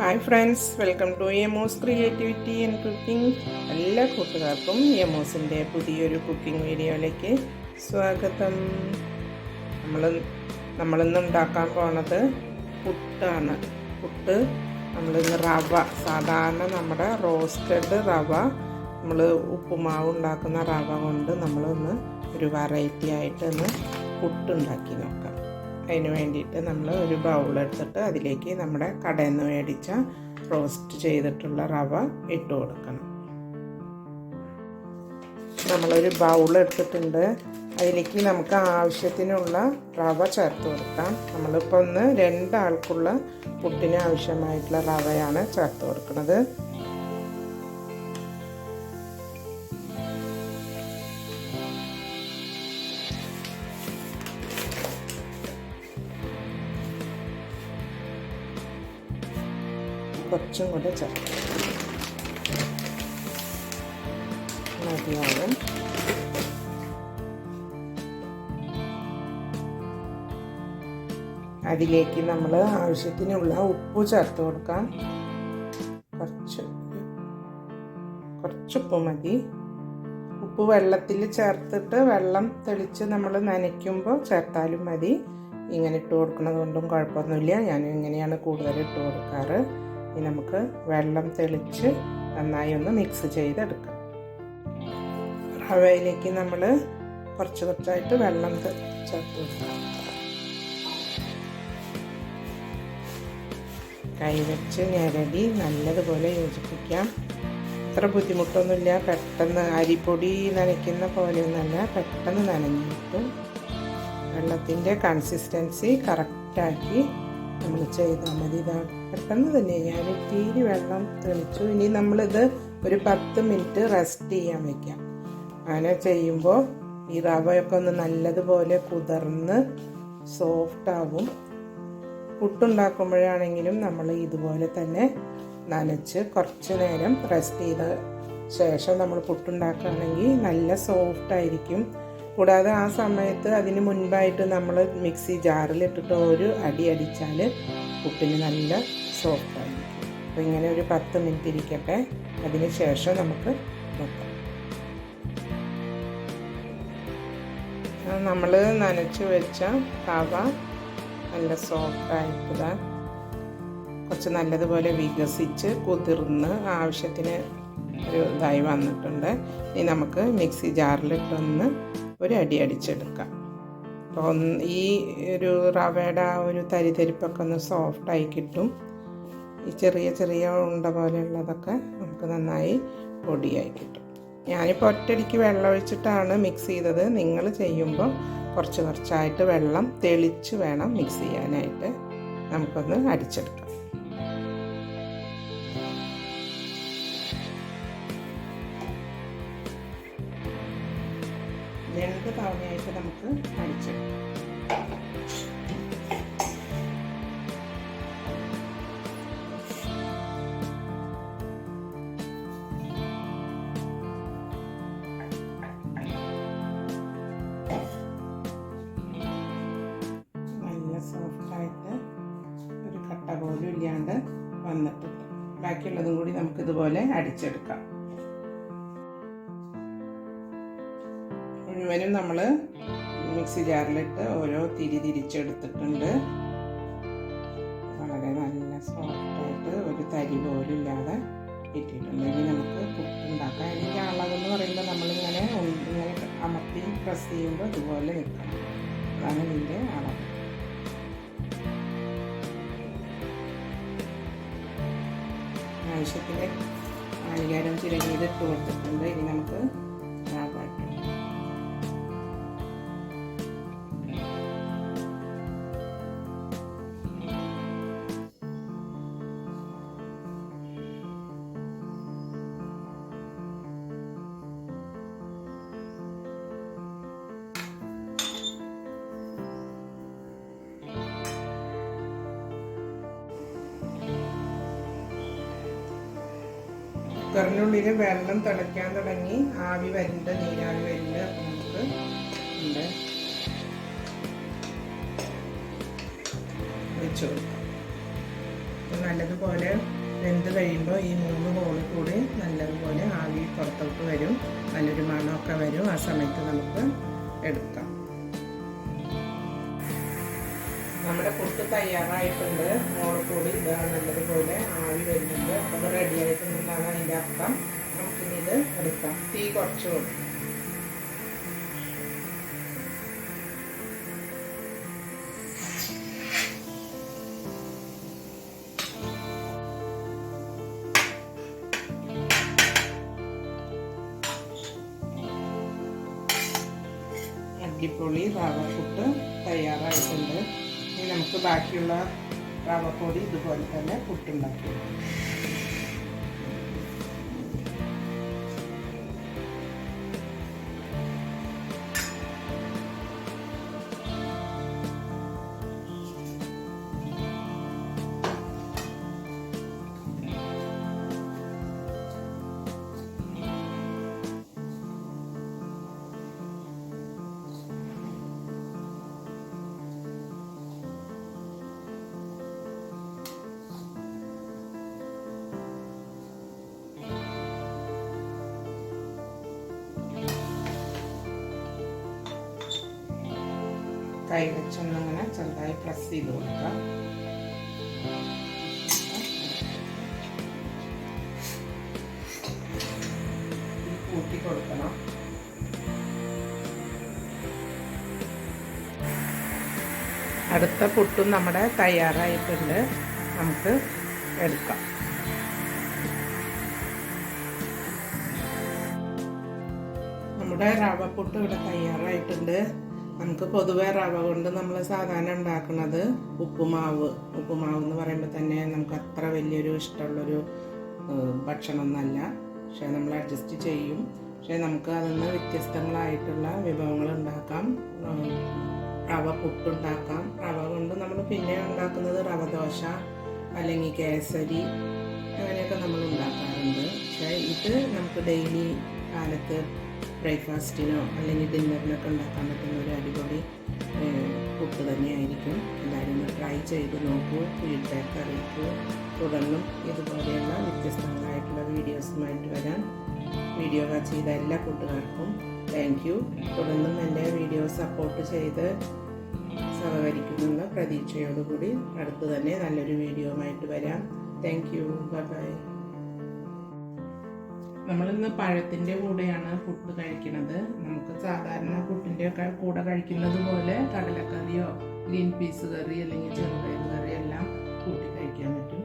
Hi friends welcome to Emos creativity and cooking എല്ലാ കൂട്ടുകാർക്കും എമോസിന്റെ പുതിയൊരു കുക്കിംഗ് വീഡിയോയിലേക്ക് സ്വാഗതം. നമ്മൾ നമ്മളിന്ന് ഉണ്ടാക്കാൻ പോണത് പുട്ടാണ്. പുട്ട് നമ്മളിന്ന് റവ സാധാരണ നമ്മുടെ റോസ്റ്റഡ് റവ നമ്മൾ ഉപ്പുമാവ് ഉണ്ടാക്കുന്ന റവ കൊണ്ട് നമ്മളൊന്ന് ഒരു വെറൈറ്റി ആയിട്ടൊന്ന് പുട്ടുണ്ടാക്കി നോക്കാം. അതിന് വേണ്ടിയിട്ട് നമ്മൾ ഒരു ബൗൾ എടുത്തിട്ട് അതിലേക്ക് നമ്മുടെ കടയിൽ നിന്ന് മേടിച്ച റോസ്റ്റ് ചെയ്തിട്ടുള്ള റവ ഇട്ട് കൊടുക്കണം. നമ്മളൊരു ബൗൾ എടുത്തിട്ടുണ്ട്. അതിലേക്ക് നമുക്ക് ആവശ്യത്തിനുള്ള റവ ചേർത്ത് കൊടുക്കാം. നമ്മളിപ്പോൾ ഒന്ന് രണ്ടാൾക്കുള്ള പുട്ടിന് ആവശ്യമായിട്ടുള്ള റവയാണ് ചേർത്ത് കൊടുക്കുന്നത്. കുറച്ചും കൂടെ ചേർക്കാം. മതിയാവും. അതിലേക്ക് നമ്മൾ ആവശ്യത്തിനുള്ള ഉപ്പ് ചേർത്ത് കൊടുക്കാം. കുറച്ച് കുറച്ചുപ്പ് മതി. ഉപ്പ് വെള്ളത്തിൽ ചേർത്തിട്ട് വെള്ളം തെളിച്ച് നമ്മൾ നനയ്ക്കുമ്പോൾ ചേർത്താലും മതി. ഇങ്ങനെ ഇട്ട് കൊടുക്കുന്നത് കൊണ്ടും കുഴപ്പമൊന്നുമില്ല. ഞാൻ ഇങ്ങനെയാണ് കൂടുതൽ ഇട്ട് കൊടുക്കാറ്. ഇനി നമുക്ക് വെള്ളം തെളിച്ച് നന്നായി ഒന്ന് മിക്സ് ചെയ്തെടുക്കാം. റവയിലേക്ക് നമ്മൾ കുറച്ച് കുറച്ചായിട്ട് വെള്ളം ചേർത്ത് കൈവച്ച് ഞരടി നല്ലതുപോലെ യോജിപ്പിക്കാം. അത്ര ബുദ്ധിമുട്ടൊന്നുമില്ല. പെട്ടെന്ന് അരിപ്പൊടി നനയ്ക്കുന്ന പോലെയൊന്നല്ല പെട്ടെന്ന് നനഞ്ഞു കിട്ടും വെള്ളത്തിന്റെ കൺസിസ്റ്റൻസി കറക്റ്റാക്കി നമ്മൾ ചെയ്താൽ മതി. ഇതാ പെട്ടെന്ന് തന്നെ ഞാൻ ഇത്തിരി വെള്ളം തെളിച്ചു. ഇനി നമ്മളിത് ഒരു പത്ത് മിനിറ്റ് റെസ്റ്റ് ചെയ്യാൻ വെക്കാം. അങ്ങനെ ചെയ്യുമ്പോൾ ഈ റവയൊക്കെ ഒന്ന് നല്ലതുപോലെ കുതിർന്ന് സോഫ്റ്റ് ആവും പുട്ടുണ്ടാക്കുമ്പോഴാണെങ്കിലും നമ്മൾ ഇതുപോലെ തന്നെ നനച്ച് കുറച്ച് നേരം റെസ്റ്റ് ചെയ്ത ശേഷം നമ്മൾ പുട്ടുണ്ടാക്കുകയാണെങ്കിൽ നല്ല സോഫ്റ്റ് ആയിരിക്കും കൂടാതെ ആ സമയത്ത് അതിന് മുൻപായിട്ട് നമ്മൾ മിക്സി ജാറിലിട്ടിട്ട് ഒരു അടി അടിച്ചാൽ പുട്ടിന് നല്ല സോഫ്റ്റ് ആയി അപ്പോൾ ഇങ്ങനെ ഒരു പത്ത് മിനിറ്റ് ഇരിക്കട്ടെ. അതിന് ശേഷം നമുക്ക് നോക്കാം. നമ്മൾ നനച്ച് വെച്ച തവ നല്ല സോഫ്റ്റ് ആയിട്ടിതാ. കുറച്ച് നല്ലതുപോലെ വികസിച്ച് കുതിർന്ന് ആവശ്യത്തിന് ഒരു ഇതായി വന്നിട്ടുണ്ട്. ഇനി നമുക്ക് മിക്സി ജാറിലിട്ടൊന്ന് ഒരു അടി അടിച്ചെടുക്കാം. അപ്പോൾ ഈ ഒരു റവയുടെ ആ ഒരു തരിതരിപ്പൊക്കെ ഒന്ന് സോഫ്റ്റായി കിട്ടും. ഈ ചെറിയ ചെറിയ ഉണ്ട പോലെയുള്ളതൊക്കെ നമുക്ക് നന്നായി പൊടിയായി കിട്ടും. ഞാനിപ്പോൾ ഒറ്റടിക്ക് വെള്ളം ഒഴിച്ചിട്ടാണ് മിക്സ് ചെയ്തത്. നിങ്ങൾ ചെയ്യുമ്പോൾ കുറച്ച് കുറച്ചായിട്ട് വെള്ളം തെളിച്ച് വേണം മിക്സ് ചെയ്യാനായിട്ട്. നമുക്കൊന്ന് അടിച്ചെടുക്കാം. രണ്ട് തവണയായിട്ട് നമുക്ക് പോലും ഇല്ലാണ്ട് വന്നിട്ടുണ്ട് ബാക്കിയുള്ളതും കൂടി നമുക്ക് ഇതുപോലെ അടിച്ചെടുക്കാം. മുഴുവനും നമ്മൾ മിക്സി ജാറിലിട്ട് ഓരോ തിരി തിരിച്ചെടുത്തിട്ടുണ്ട്. വളരെ നല്ല സോഫ്റ്റായിട്ട് ഒരു തരി പോലും ഇല്ലാതെ കിട്ടിയിട്ടുണ്ട്. ഇനി നമുക്ക് പുട്ടുണ്ടാക്കാം. ഇതിന്റെ അളവെന്ന് പറയുമ്പോൾ നമ്മളിങ്ങനെ ഇങ്ങനെ അമർത്തി പ്രസ് ചെയ്യുമ്പോൾ ഇതുപോലെ നിൽക്കണം അതാണ് ഇതിന്റെ അളവ്. ആവശ്യത്തിന് നാളികേരം ചിരകിയത് ഇട്ട് കൊടുത്തിട്ടുണ്ട്. ഇനി നമുക്ക് കുക്കറിനുള്ളിൽ വെള്ളം തിളയ്ക്കാൻ തുടങ്ങി. ആവി വരുന്നുണ്ട് നീരാവി വരുന്നുണ്ട് നമുക്ക് ഉണ്ട്. വെച്ച് കൊടുക്കാം. നല്ലതുപോലെ വെന്ത് കഴിയുമ്പോൾ ഈ മൂന്ന് ഹോളിൽ കൂടി നല്ലതുപോലെ ആവി പുറത്തോട്ട് വരും. നല്ലൊരു മണമൊക്കെ വരും. ആ സമയത്ത് നമുക്ക് എടുക്കാം. നമ്മുടെ പുട്ട് തയ്യാറായിട്ടുണ്ട്. മോളക്കൂടി കൂടി ഇത് നല്ലതുപോലെ ആവി വരുന്നുണ്ട്. അപ്പോൾ റെഡി ആയിട്ടുണ്ടെന്നാണ് അതിന്റെ അർത്ഥം. നമുക്കിനി ഇത് എടുക്കാം. തീ കുറച്ച് കൊടുക്കും അടിപൊളി റവ പുട്ട് തയ്യാറായിട്ടുണ്ട്. ഇനി നമുക്ക് ബാക്കിയുള്ള റവ പൊടി ഇതുപോലെ തന്നെ പുട്ടുണ്ടാക്കി. കൈ വെച്ചൊന്നിങ്ങനെ ചെറുതായി പ്രസ് ചെയ്ത് കൊടുക്കാം. ഇത് കൂട്ടി കൊടുക്കണം. അടുത്ത പുട്ടും നമ്മുടെ തയ്യാറായിട്ടുണ്ട്. നമുക്ക് എടുക്കാം. നമ്മുടെ റവ പുട്ട് ഇവിടെ തയ്യാറായിട്ടുണ്ട്. നമുക്ക് പൊതുവെ റവ കൊണ്ട് നമ്മൾ സാധാരണ ഉണ്ടാക്കുന്നത് ഉപ്പുമാവ്. ഉപ്പുമാവ് എന്ന് പറയുമ്പോൾ തന്നെ നമുക്ക് അത്ര വലിയൊരു ഇഷ്ടമുള്ളൊരു ഭക്ഷണമൊന്നല്ല. പക്ഷേ നമ്മൾ അഡ്ജസ്റ്റ് ചെയ്യും. പക്ഷേ നമുക്ക് അതിൽ നിന്ന് വ്യത്യസ്തങ്ങളായിട്ടുള്ള വിഭവങ്ങൾ ഉണ്ടാക്കാം. റവ പുട്ടുണ്ടാക്കാം റവ കൊണ്ട് നമ്മൾ പിന്നെ ഉണ്ടാക്കുന്നത് റവ ദോശ അല്ലെങ്കിൽ കേസരി അങ്ങനെയൊക്കെ നമ്മൾ ഉണ്ടാക്കാറുണ്ട്. പക്ഷേ ഇത് നമുക്ക് ഡെയിലി കാലത്ത് ബ്രേക്ക്ഫാസ്റ്റിനോ അല്ലെങ്കിൽ ഡിന്നറിനൊക്കെ ഉണ്ടാക്കാൻ പറ്റുന്ന ഒരു അടിപൊളി ഫുഡ് തന്നെയായിരിക്കും. എല്ലാവരും ഒന്ന് ട്രൈ ചെയ്ത് നോക്കൂ ഫീഡ്ബാക്ക് അറിയിക്കൂ. തുടർന്നും ഇതുപോലെയുള്ള വ്യത്യസ്തങ്ങളായിട്ടുള്ള വീഡിയോസുമായിട്ട് വരാൻ വീഡിയോ ചെയ്ത എല്ലാ കൂട്ടുകാർക്കും താങ്ക് യു തുടർന്നും എന്റെ വീഡിയോ സപ്പോർട്ട് ചെയ്ത് സഹകരിക്കുമെന്ന പ്രതീക്ഷയോടുകൂടി അടുത്ത് തന്നെ നല്ലൊരു വീഡിയോ വീഡിയോയുമായിട്ട് വരാം. താങ്ക് യു ബൈ നമ്മളിന്ന് പഴത്തിന്റെ കൂടെയാണ് പുട്ട് കഴിക്കുന്നത് നമുക്ക് സാധാരണ പുട്ടിന്റെ കൂടെ കഴിക്കുന്നത് പോലെ കടലക്കറിയോ ഗ്രീൻ പീസ് കറി അല്ലെങ്കിൽ ചെറുപയർ കറി എല്ലാം കൂട്ടി കഴിക്കാൻ പറ്റും.